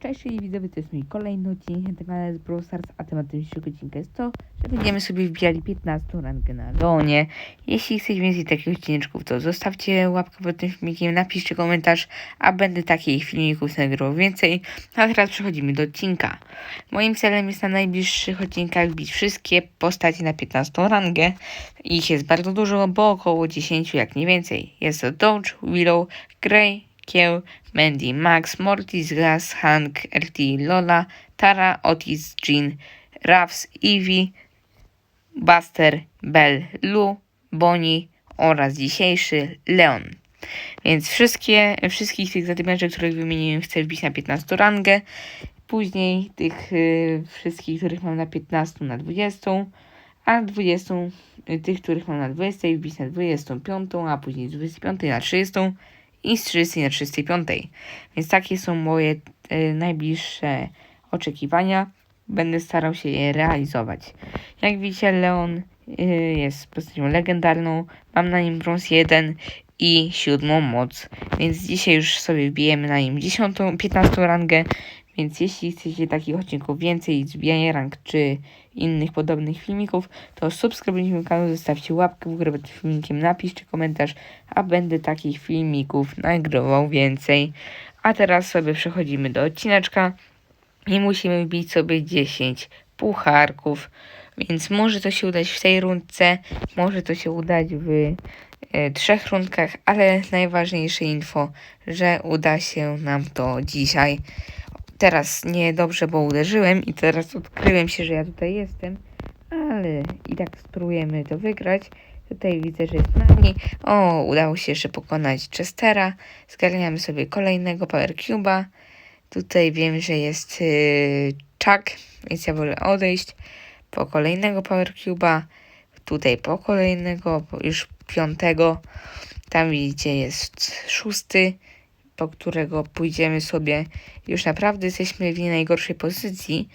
Cześć, czyli widzowie, to jest mój kolejny odcinek na kanale z Brawl Stars, a tematem dzisiejszego odcinka jest to, że będziemy sobie wbijali 15 rangę na Leonie. Jeśli chcecie więcej takich odcineczków, to zostawcie łapkę pod tym filmikiem, napiszcie komentarz, a będę takich filmików nagrywał więcej. A teraz przechodzimy do odcinka. Moim celem jest na najbliższych odcinkach wbić wszystkie postacie na 15 rangę. Ich jest bardzo dużo, bo około 10 jak nie więcej. Jest to Dodge, Willow, Grey, Kieł, Mandy, Max, Mortis, Gas, Hank, RT, Lola, Tara, Otis, Jean, Ruffs, Eevee, Buster, Bell, Lu, Bonnie oraz dzisiejszy Leon. Więc wszystkie, wszystkich tych zadymiarzy, których wymieniłem, chcę wbić na 15 rangę. Później tych y, wszystkich, których mam na 15 na 20, a 20 y, tych, których mam na 20 wbić na 25, a później z 25 na 30 i z 30 na 35. Więc takie są moje y, najbliższe oczekiwania. Będę starał się je realizować. Jak widzicie, Leon y, jest postacią legendarną. Mam na nim brąz 1 i siódmą moc. Więc dzisiaj już sobie wbijemy na nim 10, 15 rangę. Więc jeśli chcecie takich odcinków więcej, zbijania rank czy innych podobnych filmików, to subskrybujcie mój kanał, zostawcie łapkę w górę pod filmikiem, napiszcie komentarz, a będę takich filmików nagrywał więcej. A teraz sobie przechodzimy do odcineczka i musimy wbić sobie 10 pucharków. Więc może to się udać w tej rundce, może to się udać w e, trzech rundkach, ale najważniejsze info, że uda się nam to dzisiaj. Teraz nie dobrze, bo uderzyłem i teraz odkryłem się, że ja tutaj jestem, ale i tak spróbujemy to wygrać. Tutaj widzę, że jest nami. O, udało się jeszcze pokonać Chestera. Zgarniamy sobie kolejnego Power Cube'a. Tutaj wiem, że jest yy, Chuck, więc ja wolę odejść po kolejnego Power Cube'a. Tutaj po kolejnego, już piątego. Tam widzicie jest szósty, po którego pójdziemy sobie. Już naprawdę jesteśmy w nie najgorszej pozycji,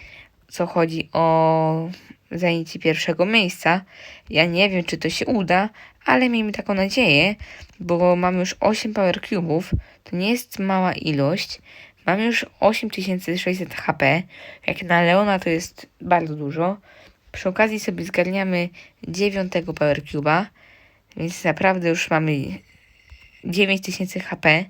co chodzi o zajęcie pierwszego miejsca. Ja nie wiem, czy to się uda, ale miejmy taką nadzieję, bo mamy już 8 Power Cube'ów. To nie jest mała ilość. Mamy już 8600 HP. Jak na Leona to jest bardzo dużo. Przy okazji sobie zgarniamy 9 Power Cube'a, więc naprawdę już mamy 9000 HP.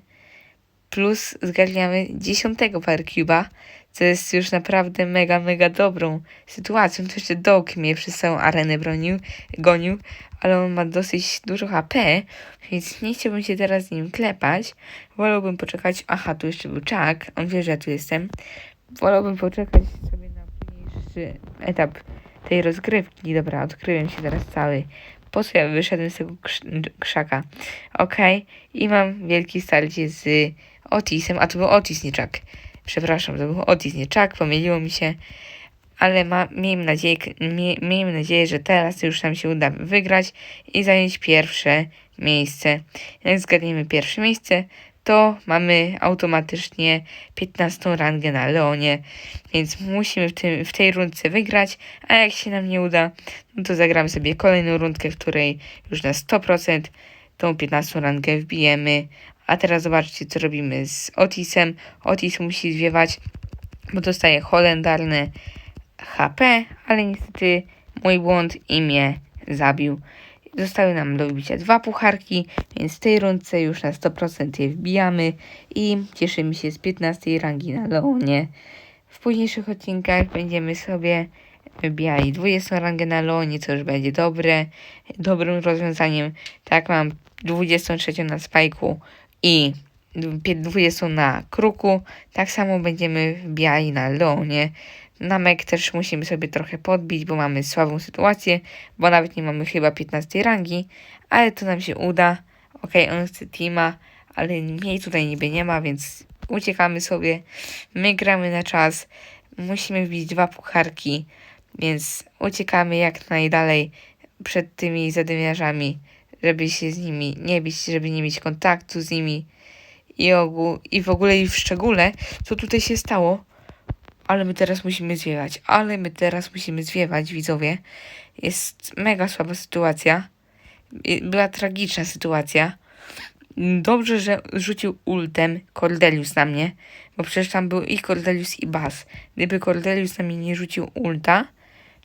Plus zgarniamy 10 Power Cube'a, co jest już naprawdę mega, mega dobrą sytuacją. To jeszcze Dog mnie przez całą arenę bronił, gonił, ale on ma dosyć dużo HP, więc nie chciałbym się teraz z nim klepać. Wolałbym poczekać. Aha, tu jeszcze był Chuck. On wie, że ja tu jestem. Wolałbym poczekać sobie na późniejszy etap tej rozgrywki. Dobra, odkryłem się teraz cały. Po co ja wyszedłem z tego krz- krzaka? Okej. I mam wielki starcie z Otisem. A to był Otis. Przepraszam, to był Otis, nie. Pomyliło mi się. Ale ma, miejmy, nadzieję, mie, miejmy nadzieję, że teraz już nam się uda wygrać i zająć pierwsze miejsce. Jak zgadniemy pierwsze miejsce, to mamy automatycznie 15 rangę na Leonie, więc musimy w, tym, w tej rundce wygrać, a jak się nam nie uda, no to zagramy sobie kolejną rundkę, w której już na 100% tą 15 rangę wbijemy. A teraz zobaczcie, co robimy z Otisem. Otis musi zwiewać, bo dostaje holendarne HP, ale niestety mój błąd i mnie zabił. Zostały nam do wybicia dwa pucharki, więc w tej rundce już na 100% je wbijamy i cieszymy się z 15 rangi na Leonie. W późniejszych odcinkach będziemy sobie wybijali 20 rangę na Leonie, co już będzie dobre, dobrym rozwiązaniem. Tak, mam 23 na Spajku i 20 na Kruku. Tak samo będziemy wbijali na Leonie. Na Mek też musimy sobie trochę podbić, bo mamy słabą sytuację, bo nawet nie mamy chyba 15 rangi, ale to nam się uda. Ok, on chce teama, ale jej tutaj niby nie ma, więc uciekamy sobie. My gramy na czas, musimy wbić dwa pucharki, więc uciekamy jak najdalej przed tymi zadymiarzami, żeby się z nimi nie bić, żeby nie mieć kontaktu z nimi. I, ogół, I w ogóle i w szczególe, co tutaj się stało, ale my teraz musimy zwiewać, ale my teraz musimy zwiewać, widzowie. Jest mega słaba sytuacja. Była tragiczna sytuacja. Dobrze, że rzucił ultem Cordelius na mnie, bo przecież tam był i Cordelius i Baz. Gdyby Cordelius na mnie nie rzucił ulta,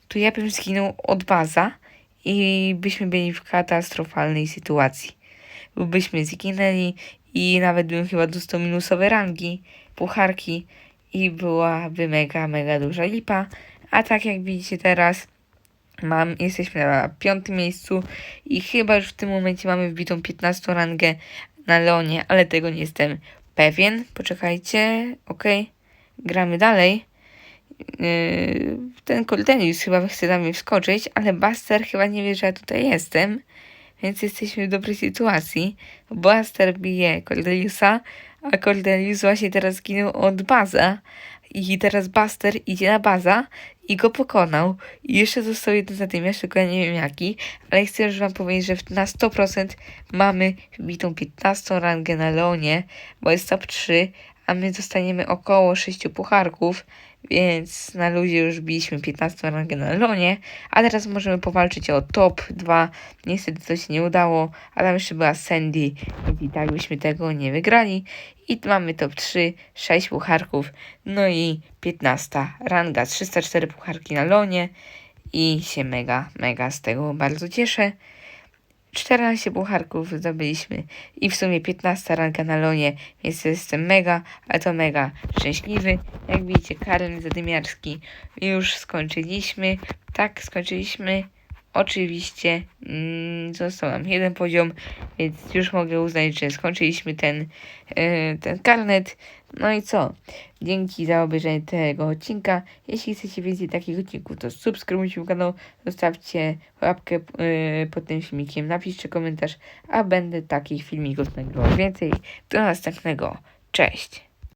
to ja bym zginął od Baza i byśmy byli w katastrofalnej sytuacji. Byśmy zginęli i nawet bym chyba dostał minusowe rangi, pucharki i byłaby mega, mega duża lipa. A tak jak widzicie teraz, mam, jesteśmy na piątym miejscu i chyba już w tym momencie mamy wbitą 15 rangę na Leonie, ale tego nie jestem pewien. Poczekajcie, ok, gramy dalej. Yy, ten Cordelius chyba chce na mnie wskoczyć, ale Buster chyba nie wie, że ja tutaj jestem, więc jesteśmy w dobrej sytuacji. Buster bije Cordeliusa, a Cordelius właśnie teraz zginął od Baza. I teraz Buster idzie na Baza i go pokonał. I jeszcze został jeden zadymiarz, tylko ja nie wiem jaki, ale chcę już wam powiedzieć, że na 100% mamy wbitą 15 rangę na Leonie, bo jest top 3, a my dostaniemy około 6 pucharków, więc na luzie już biliśmy 15 rangę na Leonie, a teraz możemy powalczyć o top 2. Niestety to się nie udało, a tam jeszcze była Sandy, więc i tak byśmy tego nie wygrali. I mamy top 3, 6 pucharków, no i 15 ranga, 304 pucharki na Leonie i się mega, mega z tego bardzo cieszę. 14 pucharków zdobyliśmy i w sumie 15 ranka na lonie, więc jestem mega, ale to mega szczęśliwy. Jak widzicie, Karol Zadymiarski już skończyliśmy. Tak, skończyliśmy. Oczywiście mm, został nam jeden poziom, więc już mogę uznać, że skończyliśmy ten, yy, ten karnet. No i co? Dzięki za obejrzenie tego odcinka. Jeśli chcecie więcej takich odcinków, to subskrybujcie kanał, zostawcie łapkę yy, pod tym filmikiem, napiszcie komentarz, a będę takich filmików nagrywał więcej. Do następnego. Cześć!